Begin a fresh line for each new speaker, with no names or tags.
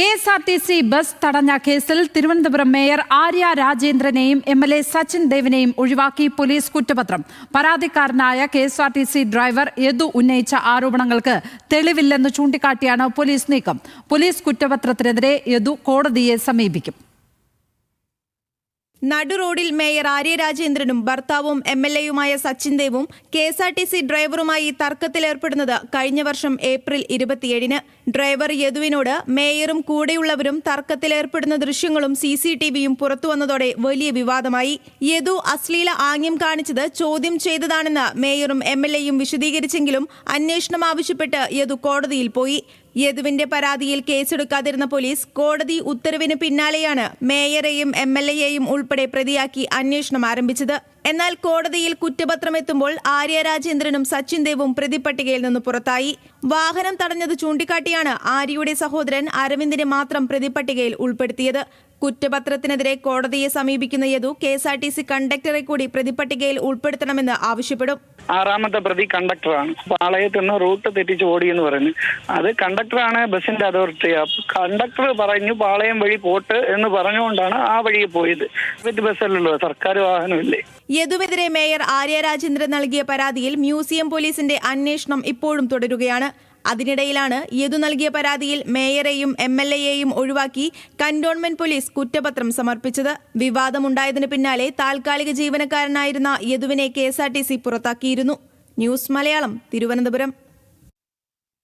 K S R T C bus തടഞ്ഞ കേസിൽ Thiruvananthapuram mayor Arya രാജേന്ദ്രനെയും എം എൽ എ സച്ചിൻ ദേവിനെയും ഒഴിവാക്കി പോലീസ് കുറ്റപത്രം. പരാതിക്കാരനായ K S R T C driver Yadu ഉന്നയിച്ച ആരോപണങ്ങൾക്ക് തെളിവില്ലെന്ന് ചൂണ്ടിക്കാട്ടിയാണ് പോലീസ് നീക്കം. പോലീസ് കുറ്റപത്രത്തിനെതിരെ യദു കോടതിയെ സമീപിക്കും.
നടുറോഡിൽ മേയർ ആര്യ രാജേന്ദ്രനും ഭർത്താവും എം എൽ എയുമായ Sachin ദേവും K S R T C ഡ്രൈവറുമായി തർക്കത്തിലേർപ്പെടുന്നത് കഴിഞ്ഞ വർഷം ഏപ്രിൽ ഇരുപത്തിയേഴിന്. ഡ്രൈവർ യദുവിനോട് മേയറും കൂടെയുള്ളവരും തർക്കത്തിലേർപ്പെടുന്ന ദൃശ്യങ്ങളും സി സി ടി വിയും പുറത്തുവന്നതോടെ വലിയ വിവാദമായി. യദു അശ്ലീല ആംഗ്യം കാണിച്ചത് ചോദ്യം ചെയ്തതാണെന്ന് മേയറും എം എൽ എയും വിശദീകരിച്ചെങ്കിലും അന്വേഷണം ആവശ്യപ്പെട്ട് യദു കോടതിയിൽ പോയി. യദുവിന്റെ പരാതിയിൽ കേസെടുക്കാതിരുന്ന പോലീസ് കോടതി ഉത്തരവിന് പിന്നാലെയാണ് മേയറെയും എം എൽ എയെയും ഉൾപ്പെടെ പ്രതിയാക്കി അന്വേഷണം ആരംഭിച്ചത്. എന്നാൽ കോടതിയിൽ കുറ്റപത്രം എത്തുമ്പോൾ ആര്യ രാജേന്ദ്രനും സച്ചിൻ ദേവും പ്രതിപട്ടികയിൽ നിന്ന് പുറത്തായി. വാഹനം തടഞ്ഞത് ചൂണ്ടിക്കാട്ടിയാണ് ആര്യയുടെ സഹോദരൻ അരവിന്ദിനെ മാത്രം പ്രതിപട്ടികയിൽ ഉൾപ്പെടുത്തിയത്. കുറ്റപത്രത്തിനെതിരെ കോടതിയെ സമീപിക്കുന്ന Yadu K S R T C കണ്ടക്ടറെ കൂടി പ്രതിപട്ടികയിൽ ഉൾപ്പെടുത്തണമെന്ന് ആവശ്യപ്പെടും.
ആറാമത്തെ പ്രതി കണ്ടക്ടറാണ്. പാളയത്ത് നിന്ന് റൂട്ട് തെറ്റിച്ച് ഓടി എന്ന് പറഞ്ഞു അത് കണ്ടക്ടറാണ് ബസിന്റെ അതോറിറ്റി. കണ്ടക്ടർ പറഞ്ഞു പാളയം വഴി പോട്ട് എന്ന് പറഞ്ഞുകൊണ്ടാണ് ആ വഴി പോയത്. ബസ് ബസ്സല്ലല്ലോ സർക്കാർ വാഹനമില്ലേ?
യദുവിനെതിരെ മേയർ ആര്യ രാജേന്ദ്രൻ നൽകിയ പരാതിയിൽ മ്യൂസിയം പോലീസിന്റെ അന്വേഷണം ഇപ്പോഴും തുടരുകയാണ്. അതിനിടയിലാണ് യദു നൽകിയ പരാതിയിൽ മേയറെയും എം എൽ എയെയും ഒഴിവാക്കി കന്റോൺമെന്റ് പോലീസ് കുറ്റപത്രം സമർപ്പിച്ചത്. വിവാദമുണ്ടായതിനു പിന്നാലെ താൽക്കാലിക ജീവനക്കാരനായിരുന്ന യദുവിനെ കെ പുറത്താക്കിയിരുന്നു. ന്യൂസ് മലയാളം തിരുവനന്തപുരം.